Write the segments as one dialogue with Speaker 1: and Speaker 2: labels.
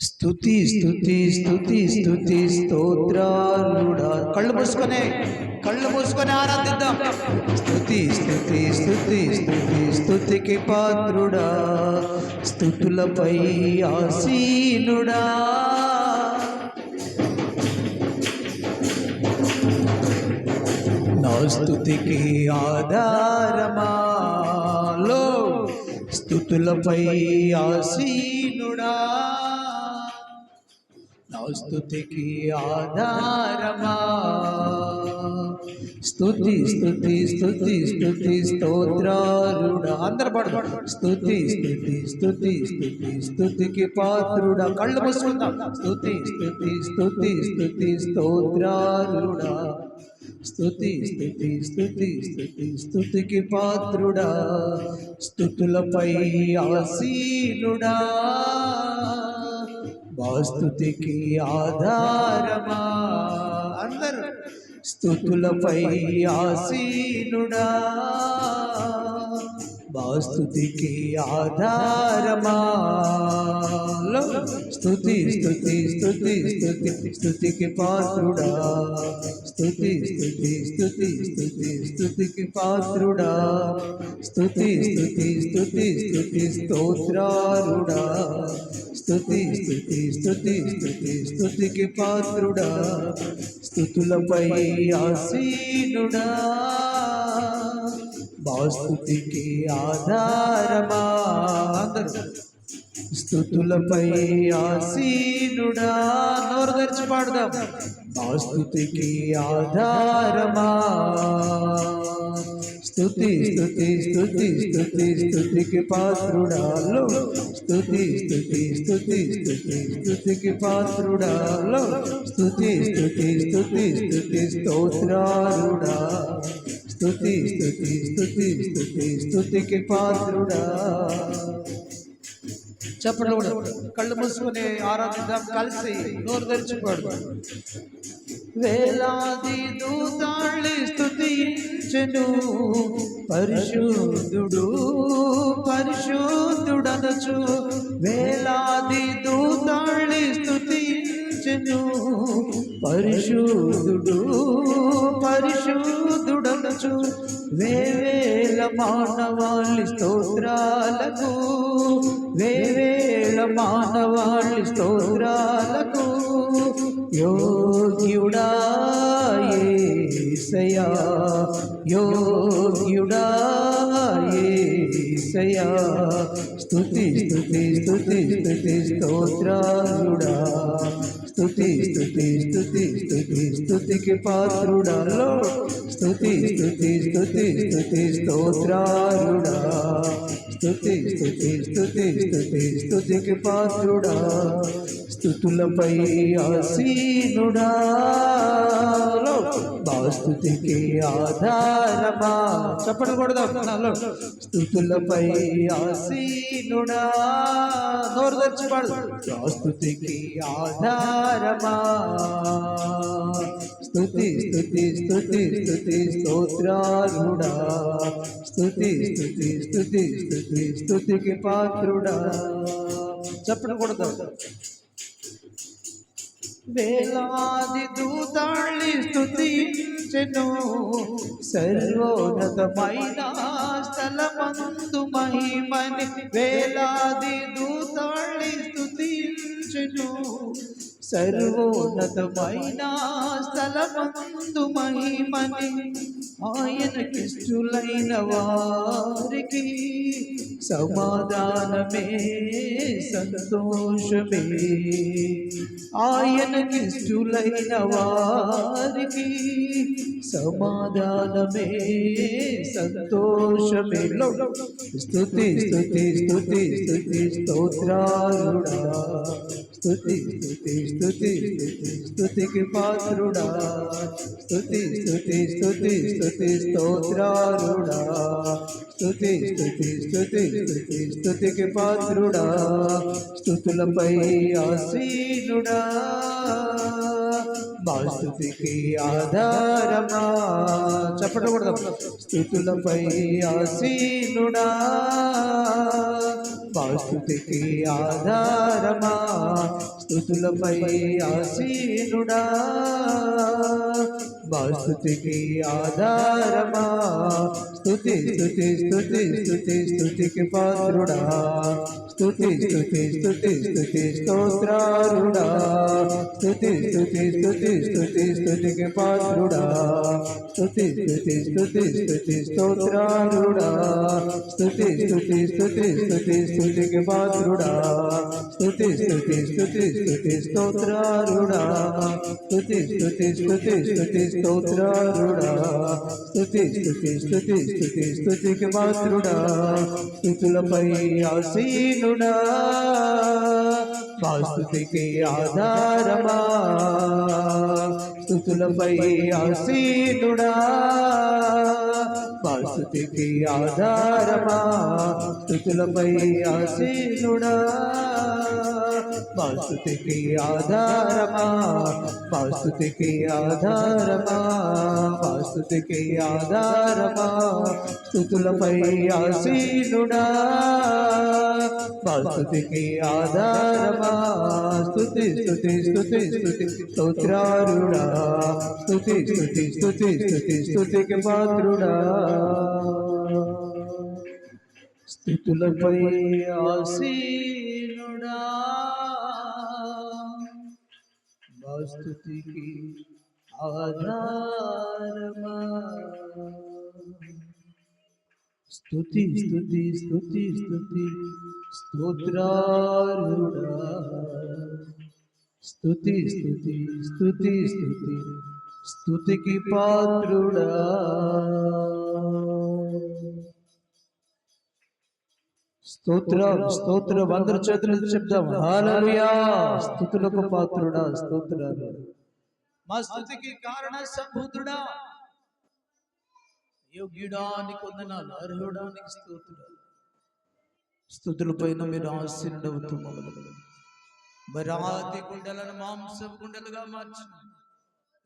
Speaker 1: స్థుతి స్థుతి స్థుతి స్థుతి స్తోత్రాలుడా. కళ్ళు మూసుకొని కళ్ళు మూసుకొని ఆరాధిద్దాం. స్థుతి స్థుతి స్థుతి స్థుతి స్థుతికి పాత్రుడా. స్థుతులపై ఆసీనుడా. నా స్థుతికి ఆధారమా? స్థుతులపై ఆసీనుడా. నా స్థుతికి ఆధారమా. స్థుతి స్థుతి స్థుతి స్థుతి స్తోత్రారుడా అందరు పాడు. స్థుతి స్థుతి స్థుతి స్థుతి స్థుతికి పాత్రుడా. కళ్ళు మూసుకుందాం. స్థుతి స్థుతి స్థుతి స్థుతి స్తోత్రారుడా స్థుతి స్తుతి స్థుతి స్థుతి స్తుతికి పాత్రుడా స్తుతులపై ఆసీనుడా. వాస్తుతికి ఆధారమా? అందరు స్థుతులపై ఆసీనుడా. వాస్తుతికి ఆధారమా? లో స్థుతి స్థుతి స్థుతి స్థుతి స్థుతికి పాత్రుడా స్థుతి స్థుతి స్థుతి స్థుతి స్థుతికి పాత్రుడా స్థుతి స్థుతి స్థుతి స్థుతి స్తోత్రారుడా స్థుతి స్థుతి స్థుతి స్థుతి స్థుతికి పాత్రుడా స్థుతులపై ఆసీనుడా బాస్తుతికి ఆధారమా అందరూ స్థుతులపై ఆసీనుడా నోరు తెరిచి పాడదాం బాస్తుతికి ఆధారమా స్థుతి స్థుతి స్థుతి స్థుతి స్తుతికి పాత్రుడాలో స్థుతి స్తుతి స్థుతి స్తుతి స్థుతికి పాత్రుడాలో స్థుతి స్థుతి స్థుతి స్థుతి స్తోత్రారుడా స్థుతి స్తుతి స్థుతి స్తుతి స్తుతికి పాత్రుడా చెప్పడం కళ్ళు మూసుకొని ఆరాధిద్దాం కలిసి నోరు తెరుచుకోడు. వేలాది దూతాళ్ళి స్తుతించెను. పరిశుద్ధుడు పరిశుద్ధుడనచు వేలాది దూతాళ్ళి స్తుతించెను. పరిశుద్ధుడు పరిశుద్ధుడనచు వేవేల మానవాళ్ళి స్తోత్రాలకు మానవాళి స్తోత్రాలకు యోగ్యుడా యేసయ్యా యోగ్యుడా యేసయ్యా. స్తుతి స్తుతి స్తుతి స్తుతి స్తోత్రాలుడా స్తుతి స్తుతి స్తుతి స్థుతికి స్తుతికి పాత్రుడాలో స్థుతి స్థుతి స్థుతి స్తుతి స్తోత్రాలుడా స్థుతి స్థుతి స్థుతి స్తుతి స్తుతికి పాత్రుడా స్థుతులపై ఆసీనుడా. స్థుతికి ఆధారమా? చెప్పడం కూడా నాలో స్థుతులపై నోరు స్తుతికి ఆధారమా స్తుతి స్తుతి స్తుతి స్తుతి స్తోత్రారుడా స్తుతి స్తుతి స్తుతి స్తుతి స్తుతికి పాత్రుడా చెప్పడం కూడా వేలాది దూతాళ్ళి స్తుతించెను. సర్వోన్నతమైన స్థలమందు మహిమని వేలాది దూతాళ్ళి స్తుతించెను. సర్వోన్నతమైన స్థలమందు మహిమని ఆయనకిష్టులైన వారికి సమాధానమే సంతోషమే. ఆయనకిష్టులైన వారికి సమాధానమే సంతోషమే. స్థుతి స్థుతి స్థుతి స్థుతి స్తోత్రాలుడా స్తుతి స్తుతి స్తుతి స్తుతి స్తుతికి పాత్రుడా. స్తుతి స్తుతి స్తుతి స్తుతి స్తోత్రారుడా. స్తుతి స్తుతి స్తుతి స్తుతి స్తుతికి పాత్రుడా. స్తుతులపై ఆసీనుడా. మా స్థుతికి ఆధారమా. చెప్పకూడదు స్థుతులపై ఆసీనుడా. మా స్థుతికి ఆధారమా? స్థుతులపై ఆసీనుడా? మా స్థుతికి ఆధారమా? స్థుతి స్థుతి స్థుతి స్థుతి స్థుతికి పాత్రుడా? స్థుతి స్థుతి స్థుతి స్థుతి స్తోత్రారుడా? స్థుతి స్థుతి స్థుతి స్థుతి స్థుతికి పాత్రుడా? స్థుతి స్థుతి స్థుతి స్థుతి స్తోత్రారుడా స్థుతి స్థుతి స్థుతి స్థుతి స్థుతికి పాత్రుడా స్థుతి స్థుతి స్థుతి స్థుతి స్తోత్రారుడా స్థుతి స్థుతి స్థుతి స్థుతి స్తోత్రారుడా స్థుతి స్థుతి స్థుతి స్థుతి స్థుతికి పాత్రుడా స్థుతులపై ఆసీనుడా స్థుతికి ఆధారమా? స్థుతులపై ఆసీనుడా? మా స్థుతికి ఆధారమా? స్థుతులపై ఆసీనుడా? మా స్థుతికి ఆధారమా? మా స్థుతికి ఆధారమా? మా స్థుతికి ఆధారమా? స్థుతులపై ఆసీనుడా? మా స్థుతికి ఆధారమా స్థుతి స్థుతి స్థుతి స్థుతి స్తోత్రారుడా స్థుతి స్థుతి స్థుతి స్థుతి స్థుతికి పాత్రుడా స్థుతులపై ఆసీనుడా మా స్థుతికి ఆధారమా స్థుతి స్థుతి స్థుతి స్థుతి స్తోత్రారుడా స్థుతి స్థుతి స్థుతి స్తుతి. స్తుతికి పాత్రుడా. స్తోత్రం స్తోత్రం. అందరు చేతులు చెప్దాం. హాలలుయా స్థుతులకు పాత్రుడా స్తోత్రాలు మా స్థుతికి కారణ సంభూతుడా యోగ్యుడానికి వందనాలు అర్హుడానికి స్తోత్రాలు. స్థుతుల పైన మీరు ఆశీర్డవుతూ బరాతి గుండెలను మాంసపు గుండెలుగా మార్చిన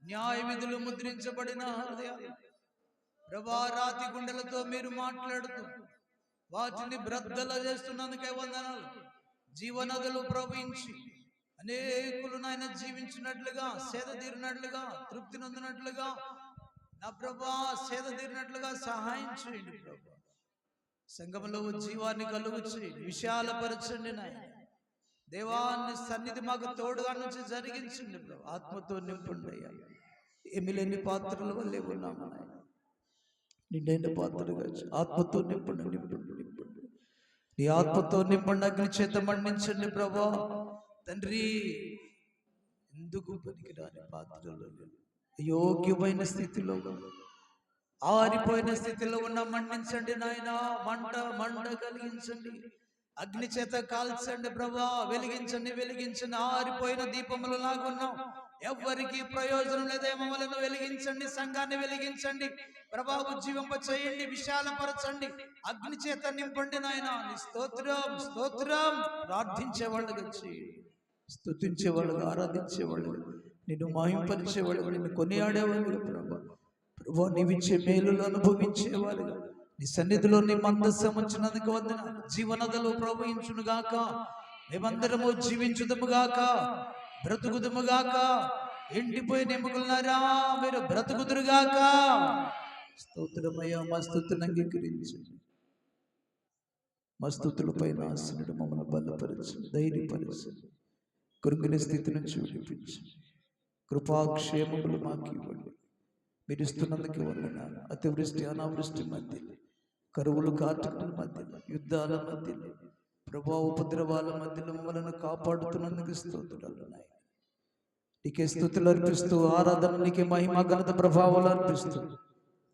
Speaker 1: న్యాయ విధులు ముద్రించబడిన హృదయాలు ప్రభా గుండెలతో మీరు మాట్లాడుతూ వాటిని బ్రద్దల చేస్తున్నందుకే వందనాలు. జీవనదులు ప్రవహించి అనేకులు నాయన జీవించినట్లుగా సేద తీరినట్లుగా తృప్తి నొందినట్లుగా నా ప్రభా సేద తీరినట్లుగా సహాయం చేయండి ప్రభా. సంఘంలో జీవాన్ని కలుగు చేయండి. విశాలపరచండి నాయన. దేవాన్ని సన్నిధి మాకు తోడుగా నుంచి జరిగించండి ప్రభు. ఆత్మతో నింపండి అయ్యా. ఏమి లేని పాత్రల వల్లే ఉన్నాము నాయన. నిండైన పాత్రగా ఆత్మతో నింపండి నింపండి నింపండి. నీ ఆత్మతో నింపండి అగ్ని చేత మండించండి ప్రభా. తండ్రి ఎందుకు పనికిరాని పాత్రలో యోగ్యమైన స్థితిలో ఆరిపోయిన స్థితిలో ఉన్న మండించండి నాయన. మంట మంట కలిగించండి. అగ్ని చేత కాల్చండి ప్రభా. వెలిగించండి వెలిగించండి. ఆరిపోయిన దీపములు లాగున్నాం. ఎవ్వరికి ప్రయోజనం లేదే మమ్మల్ని వెలిగించండి సంఘాన్ని వెలిగించండి. ప్రభా ఉజ్జీవింప చేయండి విశాలపరచండి. అగ్ని చేత నింపండి నాయన. స్తోత్రం స్తోత్రం. ప్రార్థించే వాళ్ళగా చేయండి. స్తుతించే వాళ్ళగా ఆరాధించే వాళ్ళు నిన్ను మాహింపరిచే వాళ్ళగా నిన్ను కొనియాడేవాళ్ళుగా ప్రభా. ప్రభా నీవిచ్చే మేలులు అనుభవించేవారుగా నీ సన్నిధిలో నీ మందస్సం వచ్చినందుకు వందన. జీవనదలు ప్రవహించును గాక మేమందరము జీవించుదము గాక బ్రతుకుదుము గాక ఎండిపోయిన ఎముకలున్నారా మీరు బ్రతుకుదురు గాక స్తోత్రమయ్యా మా స్థుతిని అంగీకరించండి మా స్థుతులపై ఆశనుడు మమ్మల్ని బలపరచండి ధైర్యపరచండి కృంగిన స్థితి నుంచి విడిపించండి కృపాక్షేమములు మాకు ఇవ్వండి. మీరు ఇస్తున్నందుకు వందనాలు అతివృష్టి అనావృష్టి మధ్య కరువులు కాటుకుల మధ్యలో యుద్ధాల మధ్యలో ప్రభా ఉపద్రవాల మధ్యలో మమ్మల్ని కాపాడుతున్నందుకు స్తోత్రాలు ఉన్నాయి నీకే స్థుతులు అర్పిస్తూ ఆరాధన నీకే మహిమ ఘనత ప్రభావాలు అర్పిస్తూ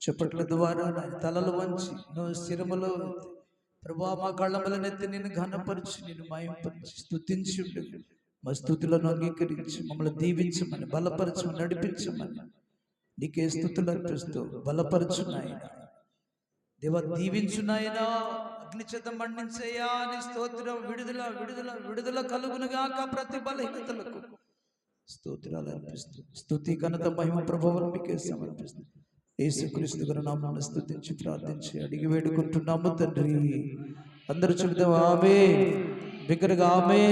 Speaker 1: చెప్పట్ల ద్వారా నాయన తలలు వంచి నువ్వు శిరములో ప్రభా మా కళ్ళముల నెత్తి నేను ఘనపరిచి నేను మహింపరిచి స్థుతించి ఉండేది మా స్థుతులను అంగీకరించి మమ్మల్ని దీవించమని బలపరచమని నడిపించమని. నీకే స్థుతులు అర్పిస్తూ బలపరచున్నాయన. దేవ దీవించు నాయన అగ్ని చేత మండించయ్యా నీ స్తోత్రం విడుదల విడుదల విడుదల కలుగునుగాక ప్రతి బలహీనతలకు. స్తోత్రాలు అర్పిస్తూ స్తుతి ఘనత మహిమ ప్రభావం మీకే సమర్పిస్తూ. యేసుక్రీస్తు నామాన్ని స్తుతించి ప్రార్థించి అడిగి వేడుకుంటున్నాము తండ్రి. అందరూ చెబుతాం ఆమె బిగ్గరగా ఆమె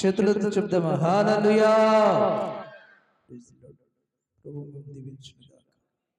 Speaker 1: చేతులతో చెప్దామా? హాలలుయా ప్రభు గాక